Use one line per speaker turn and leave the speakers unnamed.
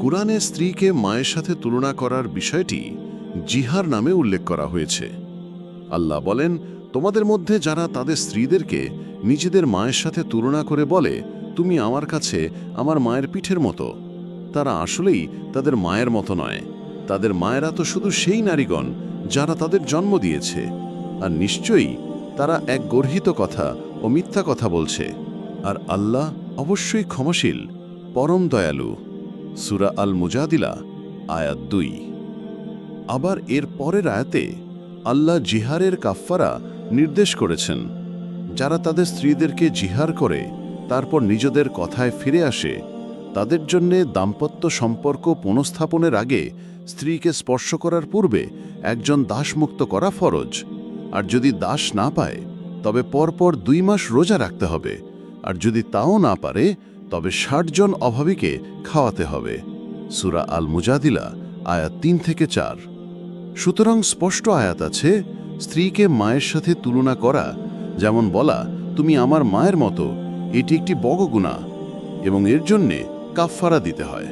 কুরআনে স্ত্রীকে মায়ের সাথে তুলনা করার বিষয়টি জিহার নামে উল্লেখ করা হয়েছে। আল্লাহ বলেন, তোমাদের মধ্যে যারা তাদের স্ত্রীদেরকে নিজেদের মায়ের সাথে তুলনা করে বলে, তুমি আমার কাছে আমার মায়ের পিঠের মতো, তারা আসলেই তাদের মায়ের মতো নয়। তাদের মায়েরা তো শুধু সেই নারীগণ যারা তাদের জন্ম দিয়েছে। আর নিশ্চয়ই তারা এক গর্হিত কথা ও মিথ্যা কথা বলছে। আর আল্লাহ অবশ্যই ক্ষমাশীল, পরম দয়ালু। সুরা আল মুজাদিলা আয়াত দুই। আবার এর পরের আয়াতে আল্লাহ জিহারের কাফফারা নির্দেশ করেছেন, যারা তাদের স্ত্রীদেরকে জিহার করে, তারপর নিজেদের কথায় ফিরে আসে, তাদের জন্যে দাম্পত্য সম্পর্ক পুনঃস্থাপনের আগে স্ত্রীকে স্পর্শ করার পূর্বে একজন দাসমুক্ত করা ফরজ, আর যদি দাস না পায়, তবে পরপর দুই মাস রোজা রাখতে হবে, আর যদি তাও না পারে তবে ষাট জন অভাবীকে খাওয়াতে হবে। সুরা আল মুজাদিলা আয়াত তিন থেকে চার। সুতরাং স্পষ্ট আয়াত আছে, স্ত্রীকে মায়ের সাথে তুলনা করা, যেমন বলা, তুমি আমার মায়ের মতো, এটি একটি বগগুণা এবং এর জন্যে কাফফারা দিতে হয়।